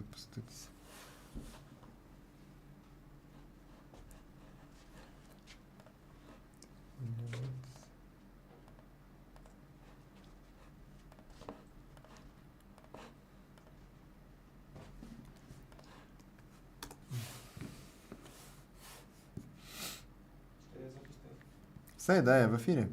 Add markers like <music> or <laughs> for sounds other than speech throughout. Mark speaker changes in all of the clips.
Speaker 1: запуститися. Все, да, я в ефірі.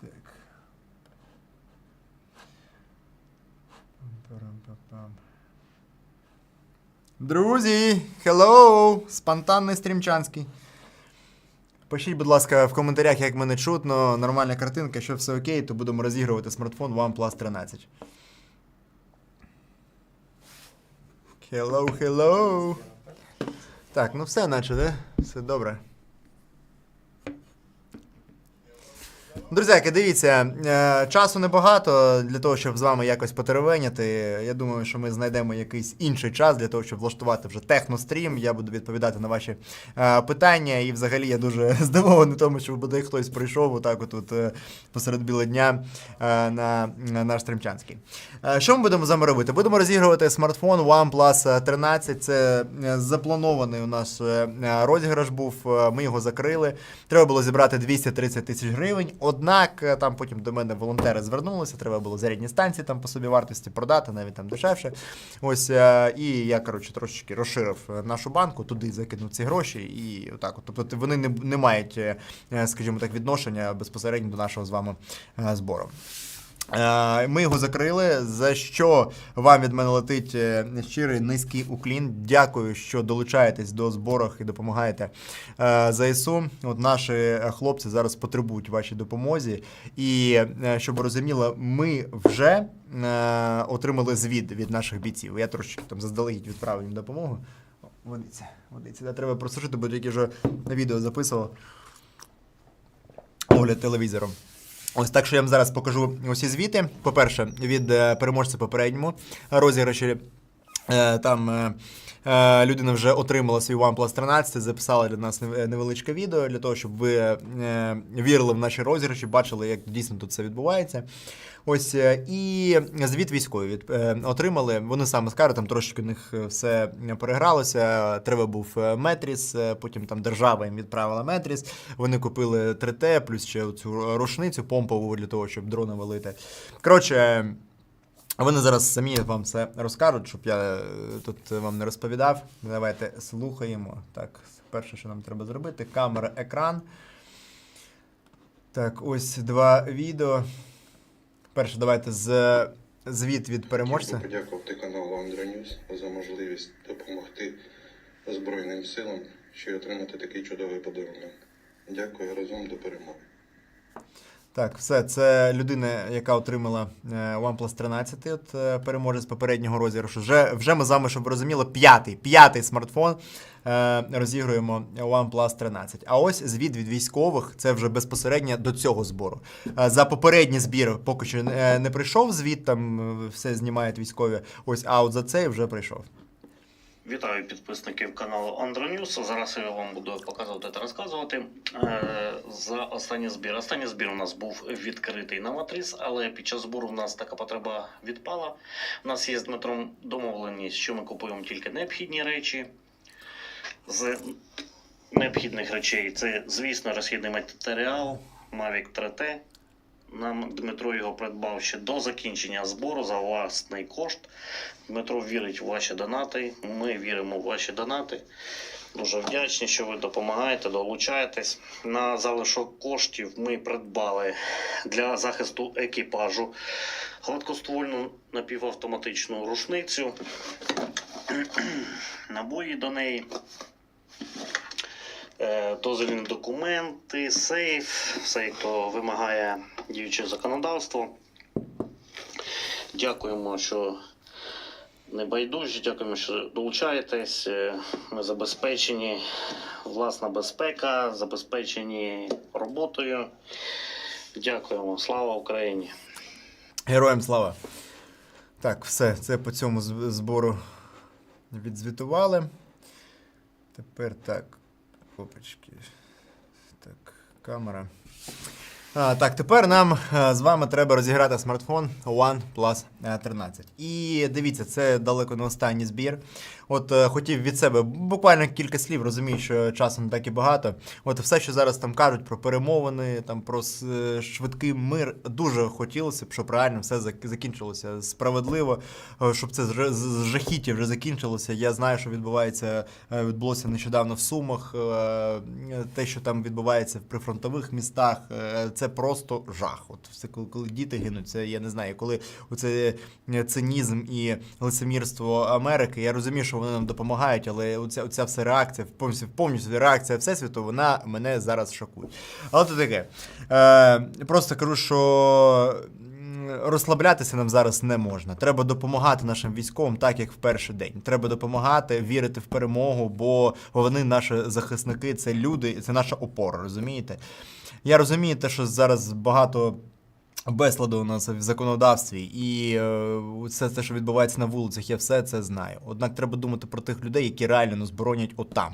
Speaker 1: Так. Парам-па-пам. Друзі, hello! Спонтанний стрімчанський. Пишіть, будь ласка, в коментарях, як мене чутно, нормальна картинка, якщо все окей, то будемо розігрувати смартфон OnePlus 13. Hello, hello. Так, ну все, наче, да? Все добре. Друзяки, дивіться, е, часу небагато для того, щоб з вами якось потеревеняти. Я думаю, що ми знайдемо якийсь інший час для того, щоб влаштувати вже технострім. Я буду відповідати на ваші е, питання. І взагалі я дуже <laughs> здивований тому, що буде хтось прийшов отак отут е, посеред біла дня на, на наш стрімчанський. Що ми будемо з вами робити? Будемо розігрувати смартфон OnePlus 13. Це запланований у нас розіграш був. Ми його закрили. Треба було зібрати 230 тисяч гривень. Однак е, там потім до мене волонтери звернулися. Треба було зарядні станції там по собі вартості продати, навіть там дешевше. Ось е, і я коротше трошечки розширив е, нашу банку, туди закинув ці гроші, і отак. От. Тобто вони не, не мають, скажімо так, відношення безпосередньо до нашого з вами збору. Е, Ми його закрили. За що вам від мене летить е, щирий низький уклін. Дякую, що долучаєтесь до зборах і допомагаєте е, ЗСУ. От наші хлопці зараз потребують вашій допомозі. І щоб ви розуміли, ми вже отримали звіт від наших бійців. Я трошки там заздалегідь відправив їм допомогу. Водиться, водиться. Да, треба просушити, бо тільки вже на відео записував огляд телевізором. Ось так що я вам зараз покажу усі звіти. По-перше, від е, переможця попередньому розіграші. Е, Там е, е, людина вже отримала свій OnePlus 13, записала для нас невеличке відео для того, щоб ви вірили в наші розіграші, бачили, як дійсно тут все відбувається. Ось і звіт військові отримали. Вони саме скажуть, там трошки у них все перегралося. Треба був Метріс, потім там держава їм відправила Метріс. Вони купили 3T, плюс ще цю рушницю помпову для того, щоб дрони валити. Коротше. Вони зараз самі вам все розкажуть, щоб я е, тут вам не розповідав. Давайте слухаємо. Так, перше, що нам треба зробити, камера, екран. Так, ось два відео. Перше, давайте з звіт від переможця.
Speaker 2: Хочу подякувати каналу Андронюс за можливість допомогти Збройним силам, й отримати такий чудовий подарунок. Дякую разом до перемоги.
Speaker 1: Так, все, це людина, яка отримала е, OnePlus 13, от е, переможець попереднього розіграшу. Вже, вже ми з вами, щоб розуміли, п'ятий, п'ятий смартфон е, розігруємо OnePlus 13. А ось звіт від військових, це вже безпосередньо до цього збору. За попередній збір поки що не прийшов звіт, там все знімають військові. Ось, а от за цей вже прийшов.
Speaker 3: Вітаю підписників каналу Андронюс. Зараз я вам буду показувати та розказувати е, за останній збір. Останній збір у нас був відкритий на матріс, але під час збору в нас така потреба відпала. У нас є з Дмитром домовленість, що ми купуємо тільки необхідні речі. З необхідних речей це, звісно, розхідний матеріал Mavic 3T. Нам Дмитро його придбав ще до закінчення збору за власний кошт. Дмитро вірить в ваші донати. Ми віримо в ваші донати. Дуже вдячні, що ви допомагаєте, долучаєтесь. На залишок коштів ми придбали для захисту екіпажу гладкоствольну напівавтоматичну рушницю, <clears throat> набої до неї, е, дозвільні документи, сейф, все, як то вимагає діюче законодавство. Дякуємо, що не байдужі, дякуємо, що долучаєтесь. Е, Ми забезпечені власна безпека, забезпечені роботою. Дякуємо. Слава Україні!
Speaker 1: Героям слава! Так, все, це по цьому збору відзвітували. Тепер так. Опачки. Так. Камера. А, так, тепер нам е, з вами треба розіграти смартфон OnePlus е, 13. І дивіться, це далеко не останній збір. От е, хотів від себе буквально кілька слів, розумію, що часу не так і багато. От все, що зараз там кажуть про перемовини, там про е, швидкий мир, дуже хотілося б, щоб реально все зак- закінчилося справедливо, щоб це з ж- з жахіття вже закінчилося. Я знаю, що відбувається, відбулося нещодавно в Сумах. Те, що там відбувається в прифронтових містах, це просто жах. От все, коли, коли діти гинуть, це я не знаю, коли оце е, цинізм і лицемірство Америки. Я розумію, що вони нам допомагають, але оця, оця вся реакція, повністю, повністю реакція Всесвіту, вона мене зараз шокує. Але то таке. Е, просто кажу, що розслаблятися нам зараз не можна. Треба допомагати нашим військовим, так як в перший день. Треба допомагати, вірити в перемогу, бо вони наші захисники, це люди, це наша опора, розумієте? Я розумію те, що зараз багато. Безладу у нас в законодавстві, і е, все те, що відбувається на вулицях, я все це знаю. Однак треба думати про тих людей, які реально нас боронять отам.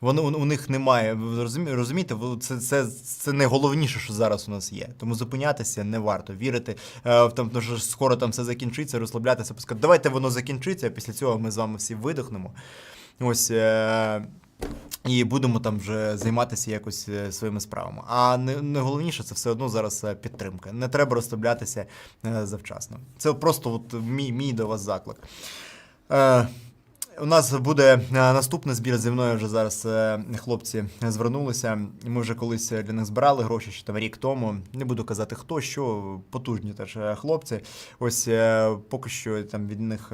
Speaker 1: Вони у, у них немає. Ви розумієте, це, це, це найголовніше, що зараз у нас є. Тому зупинятися не варто. Вірити е, в тому, що скоро там все закінчиться, розслаблятися, пускати. Давайте воно закінчиться, а після цього ми з вами всі видихнемо. Ось. Е, і будемо там вже займатися якось е, своїми справами. А найголовніше це все одно зараз е, підтримка. Не треба розслаблятися е, завчасно. Це просто от мій, мій до вас заклик. Е, у нас буде наступний збір зі мною вже зараз хлопці звернулися. Ми вже колись для них збирали гроші, ще там рік тому. Не буду казати хто, що потужні теж хлопці. Ось поки що там від них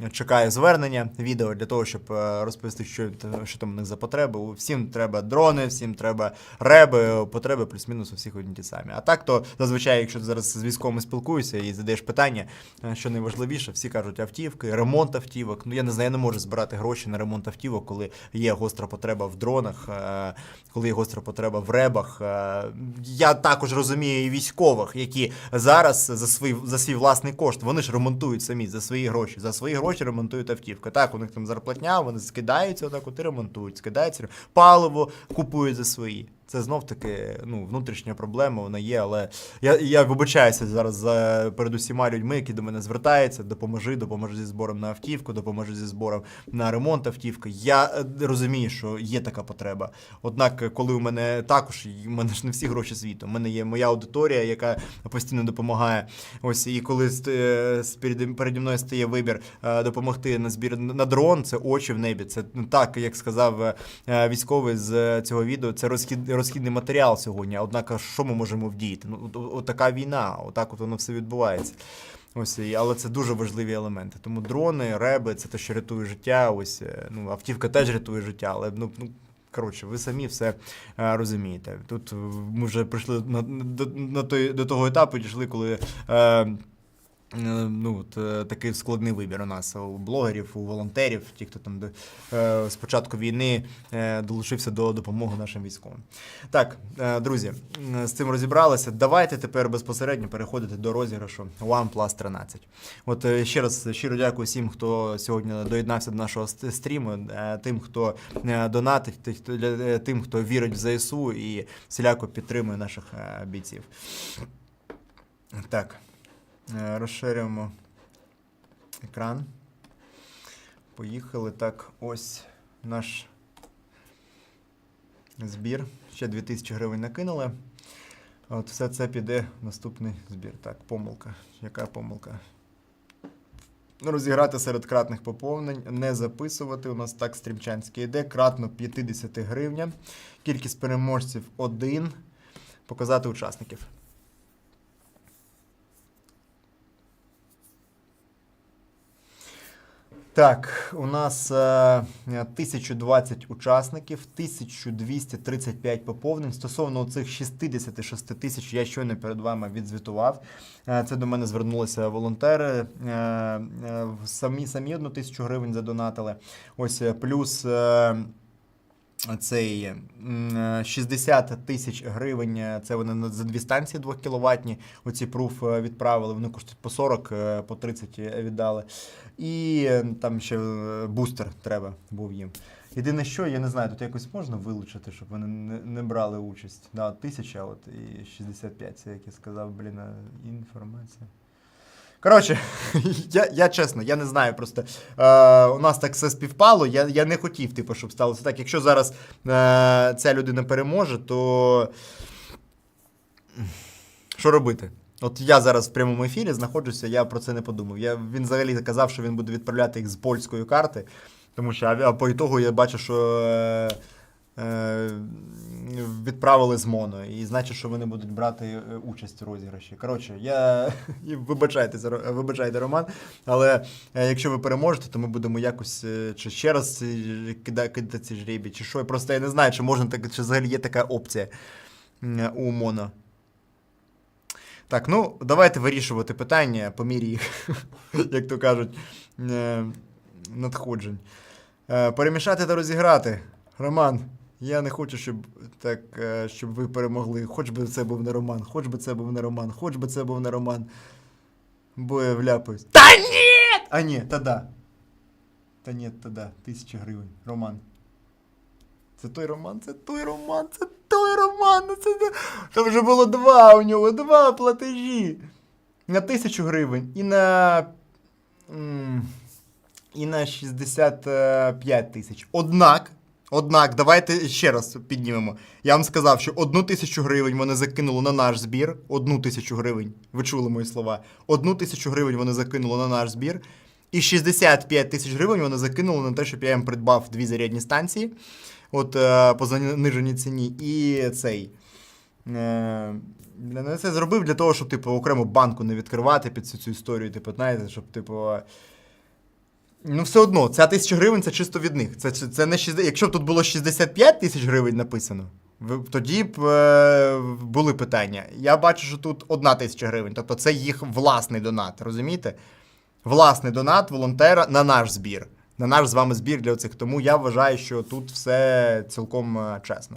Speaker 1: е, м, чекаю звернення відео для того, щоб е, розповісти, що, що там у них за потреби. Всім треба дрони, всім треба реби, потреби плюс-мінус у всіх одні ті самі. А так то зазвичай, якщо ти зараз з військовими спілкуєшся і задаєш питання, е, що найважливіше, всі кажуть автівки, ремонт автівок. Ну я не знаю, я не можу збирати гроші на ремонт автівок, коли є гостра потреба в дронах, е, коли є гостра потреба в ребах. Е, Я також розумію і військових, які зараз за свій за свій власний кошт вони ж ремонтують самі за свої гроші. За свої гроші ремонтують автівки. Так, у них там зарплатня, вони скидаються, отак от і ремонтують, скидаються, паливо купують за свої. Це знов таки ну, внутрішня проблема, вона є, але я, я вибачаюся зараз за перед усіма людьми, які до мене звертаються. Допоможи, допоможи зі збором на автівку, допоможи зі збором на ремонт автівки. Я е, розумію, що є така потреба. Однак, е, коли у мене також в мене ж не всі гроші світу. У мене є моя аудиторія, яка постійно допомагає. Ось і коли е, переді, мною стає вибір допомогти на збір на дрон, це очі в небі. Це ну, так, як сказав військовий з цього відео, це розхід, розхідний матеріал сьогодні. Однак, що ми можемо вдіяти? Ну, от, така війна, отак от воно все відбувається. Ось, але це дуже важливі елементи. Тому дрони, реби, це те, що рятує життя. Ось е, ну, автівка теж рятує життя, але ну. ну Коротше, ви самі все е, розумієте. Тут е, ми вже прийшли на, до, на той, до того етапу, дійшли, коли Е, Ну, е, такий складний вибір у нас у блогерів, у волонтерів, ті, хто там е, з початку війни е, долучився до допомоги нашим військовим. Так, е, друзі, з цим розібралися. Давайте тепер безпосередньо переходити до розіграшу OnePlus 13. От е, ще раз щиро дякую всім, хто сьогодні доєднався до нашого стріму, е, тим, хто е, донатить, е, тим, хто вірить в ЗСУ і всіляко підтримує наших е, бійців. Так. Е, Розширюємо екран. Поїхали. Так, ось наш збір. Ще 2000 гривень накинули. От все це піде в наступний збір. Так, помилка. Яка помилка? Розіграти серед кратних поповнень, не записувати. У нас так стрімчанське йде. Кратно 50 гривня. Кількість переможців 1. Показати учасників. Так, у нас е, 1020 учасників, 1235 поповнень. Стосовно цих 66 тисяч, я щойно перед вами відзвітував. Е, це до мене звернулися волонтери. Е, е, самі, самі одну тисячу гривень задонатили. Ось е, плюс. Цей м, е, 60 тисяч гривень. е, Це вони за дві станції 2 кіловатні. Оці пруф е, відправили. Вони коштують по 40, е, по 30 віддали. І там ще бустер треба був їм. Єдине, що я не знаю, тут якось можна вилучити, щоб вони не, не брали участь. Да, тисяча от, і 65, це як я сказав, блін, інформація. Коротше, <laughs> я, я чесно, я не знаю просто. Е, у нас так все співпало. Я, я не хотів, типу, щоб сталося так. Якщо зараз е, ця людина переможе, то що робити? От я зараз в прямому ефірі знаходжуся, я про це не подумав. Я, він взагалі казав, що він буде відправляти їх з польської карти, тому що а, по ітогу я бачу, що е, відправили з моно. І значить, що вони будуть брати е, участь у розіграші. Коротше, я <laughs> вибачайте, вибачайте, Роман. Але е, якщо ви переможете, то ми будемо якось е, чи ще раз е, кидати ці жребі, чи що. Просто я не знаю, чи можна так, чи взагалі є така опція у моно. Так, ну давайте вирішувати питання по мірі їх, <laughs> як то кажуть, е, надходжень. Е, Перемішати та розіграти. Роман, я не хочу, щоб так, е, щоб ви перемогли. Хоч би це був не Роман, хоч би це був не Роман, хоч би це був не Роман. Бо я вляпаюсь. Та ні! А ні, та да. Та ні, та да. Тисяча гривень. Роман. Це той Роман, це той Роман, це той Роман. ну Це... Там вже було два у нього, два платежі. На тисячу гривень і на. І на 65 тисяч. Однак, однак, давайте ще раз піднімемо. Я вам сказав, що одну тисячу гривень вони закинули на наш збір. Одну тисячу гривень. Ви чули мої слова. Одну тисячу гривень вони закинули на наш збір. І 65 тисяч гривень вони закинули на те, щоб я їм придбав дві зарядні станції. От е, по заниженій ціні. І цей. Е, це зробив для того, щоб, типу, окремо банку не відкривати під цю, цю історію. Типу, знаєте, щоб, типу. Ну, все одно, ця тисяча гривень це чисто від них. Це, це, не 60, якщо б тут було 65 тисяч гривень написано, тоді б е, були питання. Я бачу, що тут одна тисяча гривень. Тобто це їх власний донат, розумієте? Власний донат волонтера на наш збір. На наш з вами збір для цих. Тому я вважаю, що тут все цілком е, чесно.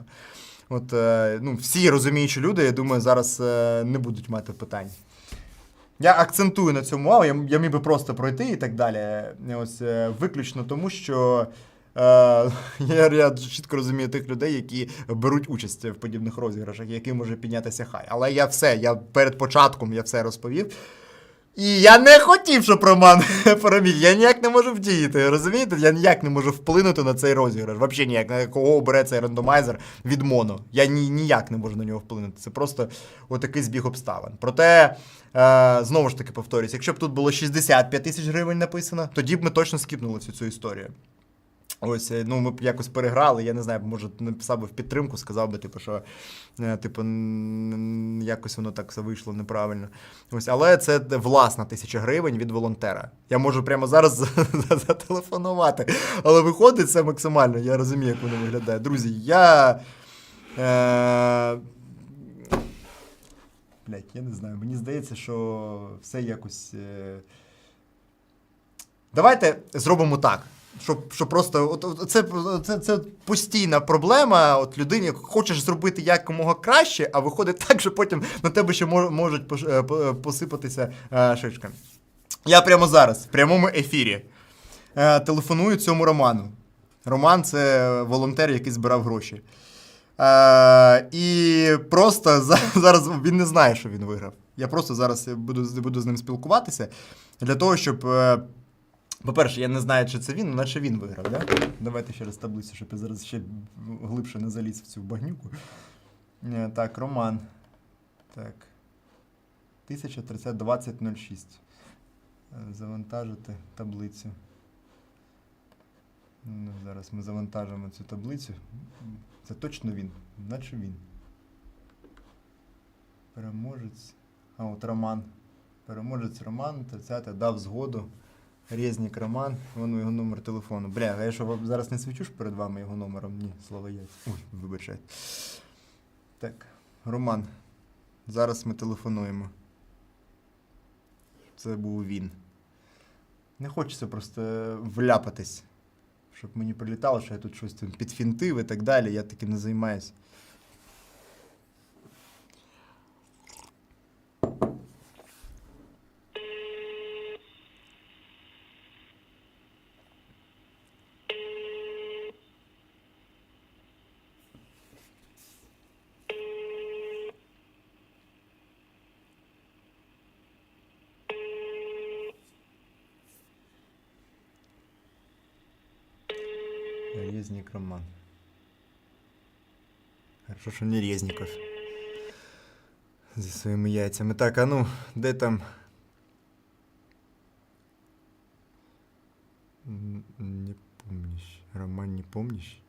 Speaker 1: От, е, ну, всі розуміючі люди, я думаю, зараз е, не будуть мати питань. Я акцентую на цьому але я, я міг би просто пройти і так далі. Ось е, виключно тому, що е, <laughs> я, я чітко розумію тих людей, які беруть участь в подібних розіграшах, яким може піднятися хай. Але я все, я перед початком я все розповів. І я не хотів, щоб Роман <laughs> переміг. Я ніяк не можу вдіяти. Розумієте? Я ніяк не можу вплинути на цей розіграш. Взагалі ніяк, на кого обере цей рандомайзер від моно. Я ні, ніяк не можу на нього вплинути. Це просто отакий збіг обставин. Проте, е, знову ж таки повторюсь, якщо б тут було 65 тисяч гривень написано, тоді б ми точно скіпнули всю цю історію. Ось, е, ну ми б якось переграли, я не знаю, може написав би в підтримку, сказав би, типу, що е, типу, якось воно так все вийшло неправильно. Ось, але це власна тисяча гривень від волонтера. Я можу прямо зараз за- <laughs> за- зателефонувати. Але виходить це максимально, я розумію, як воно виглядає. Друзі, я. Е... Блять, я не знаю. Мені здається, що все якось. Е... Давайте зробимо так. Щоб, щоб просто от, це, це, це постійна проблема. От людині хочеш зробити якомога краще, а виходить так, що потім на тебе ще можуть е, е, посипатися е, шишками. Я прямо зараз, в прямому ефірі, телефоную цьому Роману. Роман це волонтер, який збирав гроші. І просто зараз він не знає, що він виграв. Я просто зараз буду, буду з ним спілкуватися для того, щоб. По-перше, я не знаю, чи це він, ну, наче він виграв, да? Давайте ще раз таблицю, щоб я зараз ще глибше не заліз в цю багнюку. Е, Так, Роман. Так. 1030-2006. Е, Завантажити таблицю. Ну, зараз ми завантажимо цю таблицю. Це точно він. Наче він. Переможець. А, от Роман. Переможець Роман, 30 дав згоду. Резнік Роман, вон його номер телефону. Бля, а я що зараз не свічу перед вами його номером? Ні, слава яйця. Ой, вибачайте. Так, Роман. Зараз ми телефонуємо. Це був він. Не хочеться просто вляпатись, щоб мені прилітало, що я тут щось там підфінтив і так далі. Я таким не займаюся. Резник Роман. Хорошо, що не Резніков. Зі своїми яйцями. Так, а ну, де там. Н- Не помніш. Роман, не помніш?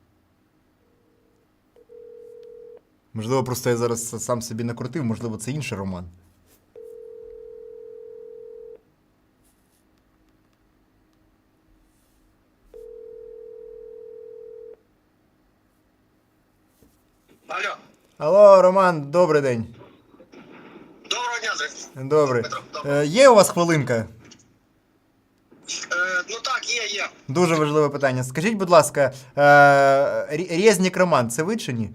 Speaker 1: Можливо, просто я зараз сам собі накрутив, можливо, це інший роман.
Speaker 4: Алло,
Speaker 1: Алло, Роман, добрий день.
Speaker 4: доброго дня, Андрій.
Speaker 1: Добрий.
Speaker 4: Петро, добре.
Speaker 1: Е, є у вас хвилинка?
Speaker 4: Е, ну так, є, є.
Speaker 1: Дуже важливе питання. Скажіть, будь ласка, е, Рі- Резнік Роман, це ви чи ні?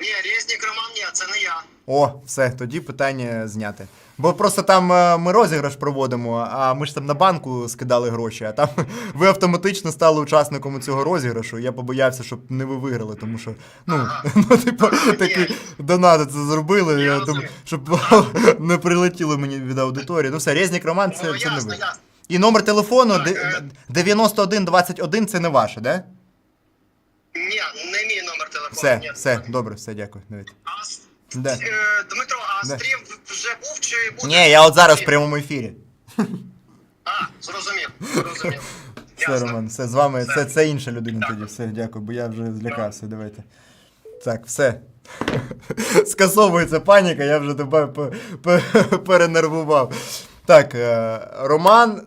Speaker 4: Ні, Резнік Роман, ні, це не я.
Speaker 1: О, все, тоді питання зняте. Бо просто там е, ми розіграш проводимо, а ми ж там на банку скидали гроші, а там <laughs> ви автоматично стали учасником цього розіграшу. Я побоявся, щоб не ви виграли, тому що, ну, <laughs> ну типу, такі донати це зробили,
Speaker 4: Я
Speaker 1: думаю, щоб <laughs> не прилетіло мені від аудиторії. Ну все, Резнік Роман, це,
Speaker 4: ну,
Speaker 1: це не ви. І номер телефону де-
Speaker 4: е.
Speaker 1: 9121 це не ваше, да?
Speaker 4: Ні, не мій номер телефону.
Speaker 1: Все,
Speaker 4: ні.
Speaker 1: все, добре, все, дякую. Давайте.
Speaker 4: А,
Speaker 1: Да.
Speaker 4: е, Дмитро, а
Speaker 1: Да.
Speaker 4: стрім вже був чи буде?
Speaker 1: Ні, я от зараз в прямому ефірі.
Speaker 4: А, зрозумів, зрозумів. <laughs>
Speaker 1: Все,
Speaker 4: Ясно.
Speaker 1: Роман, все з вами. Це, це інша людина тоді. Все, дякую, бо я вже злякався. Давайте. Так, все. <laughs> Скасовується паніка, я вже тебе пе- пе- перенервував. Так, е, Роман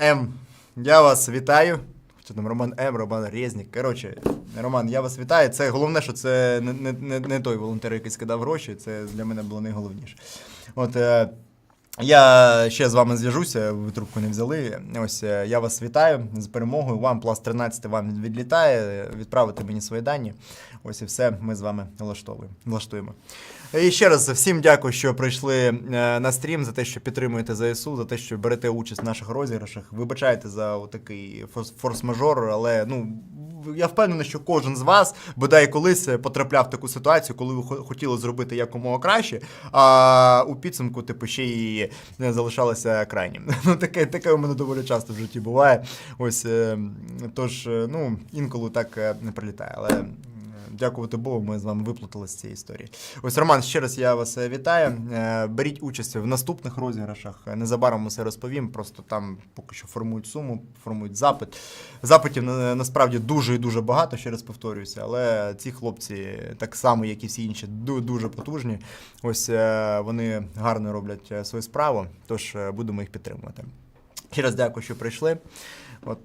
Speaker 1: М. Я вас вітаю. Що там Роман М, Роман Резнік. Коротше, Роман, я вас вітаю. Це головне, що це не, не, не, той волонтер, який скидав гроші. Це для мене було найголовніше. От. Е, я ще з вами зв'яжуся, ви трубку не взяли. Ось е, я вас вітаю з перемогою. Вам пласт 13 вам відлітає. Відправити мені свої дані. Ось і все. Ми з вами влаштовуємо. влаштуємо. І ще раз всім дякую, що прийшли е, на стрім, за те, що підтримуєте ЗСУ, за те, що берете участь в наших розіграшах. Вибачайте за такий форс-мажор, але ну. Я впевнений, що кожен з вас бодай колись потрапляв в таку ситуацію, коли ви хотіли зробити якомога краще, а у підсумку, типу, ще й не залишалося крайнім. <laughs> Ну, таке, таке у мене доволі часто в житті буває. Ось е, тож, е, ну, інколи так е, не прилітає. Але дякувати Богу, ми з вами виплутали з цієї історії. Ось, Роман, ще раз я вас е, вітаю. Е, Беріть участь в наступних розіграшах. Незабаром усе розповім. Просто там поки що формують суму, формують запит. Запитів насправді дуже і дуже багато, ще раз повторююся, але ці хлопці, так само, як і всі інші, дуже потужні. Ось е, вони гарно роблять свою справу, тож будемо їх підтримувати. Ще раз дякую, що прийшли. От